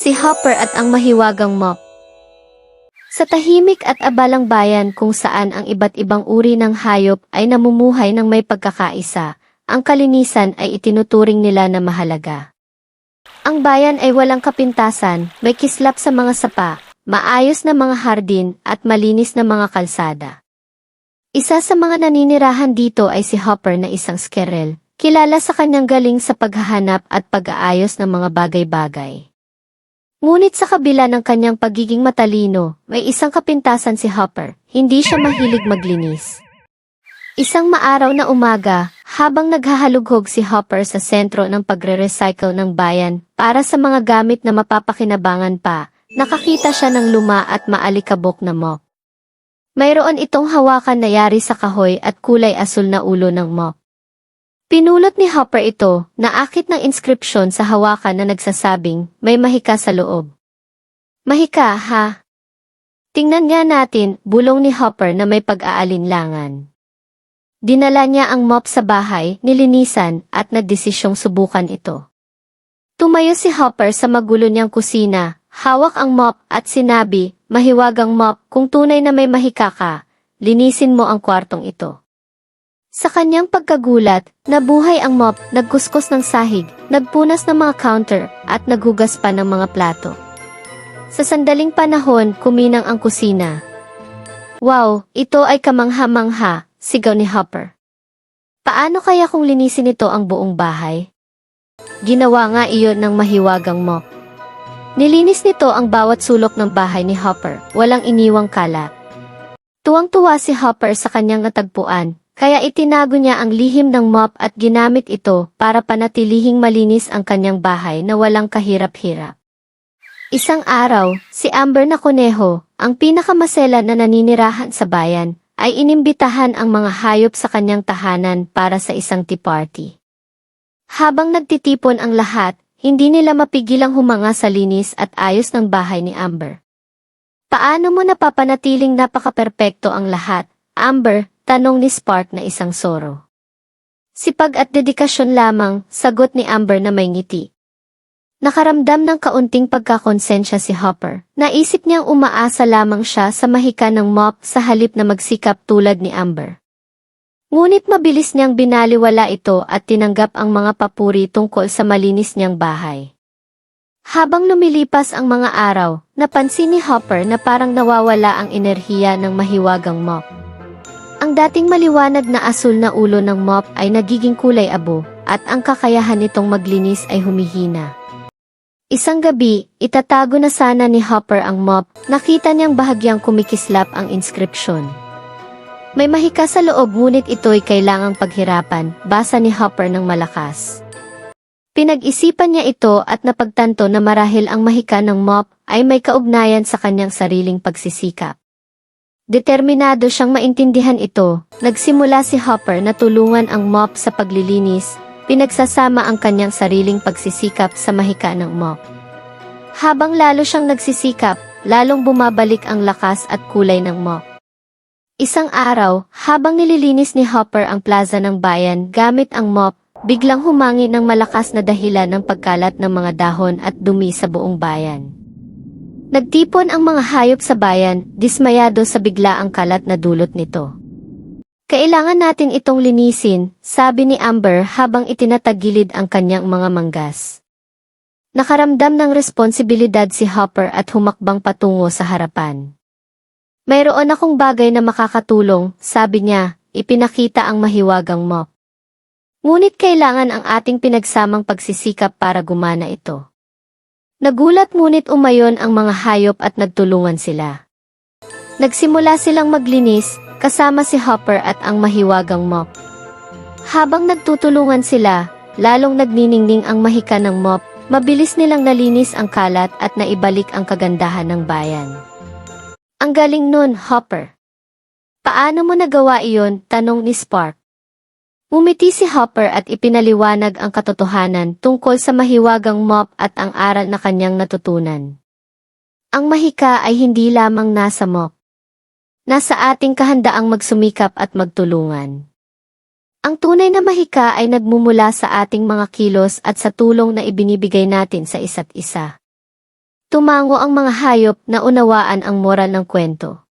Si Hopper at ang mahiwagang mop. Sa tahimik at abalang bayan kung saan ang iba't ibang uri ng hayop ay namumuhay ng may pagkakaisa, ang kalinisan ay itinuturing nila na mahalaga. Ang bayan ay walang kapintasan, may kislap sa mga sapa, maayos na mga hardin at malinis na mga kalsada. Isa sa mga naninirahan dito ay si Hopper na isang squirrel, kilala sa kanyang galing sa paghahanap at pag-aayos ng mga bagay-bagay. Ngunit sa kabila ng kanyang pagiging matalino, may isang kapintasan si Hopper, hindi siya mahilig maglinis. Isang maaraw na umaga, habang naghahalughog si Hopper sa sentro ng pagre-recycle ng bayan para sa mga gamit na mapapakinabangan pa, nakakita siya ng luma at maalikabok na mop. Mayroon itong hawakan na yari sa kahoy at kulay asul na ulo ng mop. Pinulot ni Hopper ito, naakit ng inskripsyon sa hawakan na nagsasabing, may mahika sa loob. Mahika, ha? Tingnan nga natin, bulong ni Hopper na may pag-aalinlangan. Dinala niya ang mop sa bahay, nilinisan, at nagdesisyong subukan ito. Tumayo si Hopper sa magulo niyang kusina, hawak ang mop at sinabi, mahiwagang mop, kung tunay na may mahika ka, linisin mo ang kwartong ito. Sa kanyang pagkagulat, nabuhay ang mop, nagkuskus ng sahig, nagpunas ng mga counter, at naghugas pa ng mga plato. Sa sandaling panahon, kuminang ang kusina. Wow, ito ay kamangha-mangha, sigaw ni Hopper. Paano kaya kung linisin ito ang buong bahay? Ginawa nga iyon ng mahiwagang mop. Nilinis nito ang bawat sulok ng bahay ni Hopper, walang iniwang kalat. Tuwang-tuwa si Hopper sa kanyang natagpuan, kaya itinago niya ang lihim ng mop at ginamit ito para panatilihing malinis ang kanyang bahay na walang kahirap-hirap. Isang araw, si Amber na kuneho, ang pinakamasela na naninirahan sa bayan, ay inimbitahan ang mga hayop sa kanyang tahanan para sa isang tea party. Habang nagtitipon ang lahat, hindi nila mapigilang humanga sa linis at ayos ng bahay ni Amber. Paano mo napapanatiling napaka-perpekto ang lahat, Amber, Tanong ni Spark na isang soro. Sipag at dedikasyon lamang, sagot ni Amber na may ngiti. Nakaramdam ng kaunting pagkakonsensya si Hopper. Naisip niyang umaasa lamang siya sa mahika ng mop sa halip na magsikap tulad ni Amber. Ngunit mabilis niyang binaliwala ito at tinanggap ang mga papuri tungkol sa malinis niyang bahay. Habang lumilipas ang mga araw, napansin ni Hopper na parang nawawala ang enerhiya ng mahiwagang mop. Ang dating maliwanag na asul na ulo ng mop ay nagiging kulay abo, at ang kakayahan nitong maglinis ay humihina. Isang gabi, itatago na sana ni Hopper ang mop, nakita niyang bahagyang kumikislap ang inskripsyon. May mahika sa loob ngunit ito'y kailangang paghirapan, basa ni Hopper ng malakas. Pinag-isipan niya ito at napagtanto na marahil ang mahika ng mop ay may kaugnayan sa kanyang sariling pagsisikap. Determinado siyang maintindihan ito, nagsimula si Hopper na tulungan ang mop sa paglilinis, pinagsasama ang kanyang sariling pagsisikap sa mahika ng mop. Habang lalo siyang nagsisikap, lalong bumabalik ang lakas at kulay ng mop. Isang araw, habang nililinis ni Hopper ang plaza ng bayan gamit ang mop, biglang humangi ng malakas na dahilan ng pagkalat ng mga dahon at dumi sa buong bayan. Nagtipon ang mga hayop sa bayan, dismayado sa biglaang kalat na dulot nito. Kailangan natin itong linisin, sabi ni Amber habang itinatagilid ang kanyang mga manggas. Nakaramdam ng responsibilidad si Hopper at humakbang patungo sa harapan. Mayroon akong bagay na makakatulong, sabi niya, ipinakita ang mahiwagang mop. Ngunit kailangan ang ating pinagsamang pagsisikap para gumana ito. Nagulat ngunit umayon ang mga hayop at nagtulungan sila. Nagsimula silang maglinis, kasama si Hopper at ang mahiwagang mop. Habang nagtutulungan sila, lalong nagniningning ang mahika ng mop, mabilis nilang nalinis ang kalat at naibalik ang kagandahan ng bayan. Ang galing nun, Hopper. Paano mo nagawa iyon? Tanong ni Spark. Umiti si Hopper at ipinaliwanag ang katotohanan tungkol sa mahiwagang mop at ang aral na kanyang natutunan. Ang mahika ay hindi lamang nasa mop. Nasa ating kahandaang magsumikap at magtulungan. Ang tunay na mahika ay nagmumula sa ating mga kilos at sa tulong na ibinibigay natin sa isa't isa. Tumango ang mga hayop na unawaan ang moral ng kwento.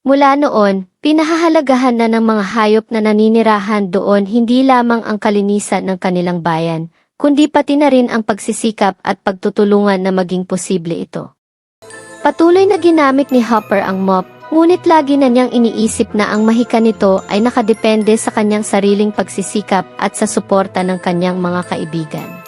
Mula noon, pinahahalagahan na ng mga hayop na naninirahan doon hindi lamang ang kalinisan ng kanilang bayan, kundi pati na rin ang pagsisikap at pagtutulungan na maging posible ito. Patuloy na ginamit ni Hopper ang mop, ngunit lagi na niyang iniisip na ang mahika nito ay nakadepende sa kanyang sariling pagsisikap at sa suporta ng kanyang mga kaibigan.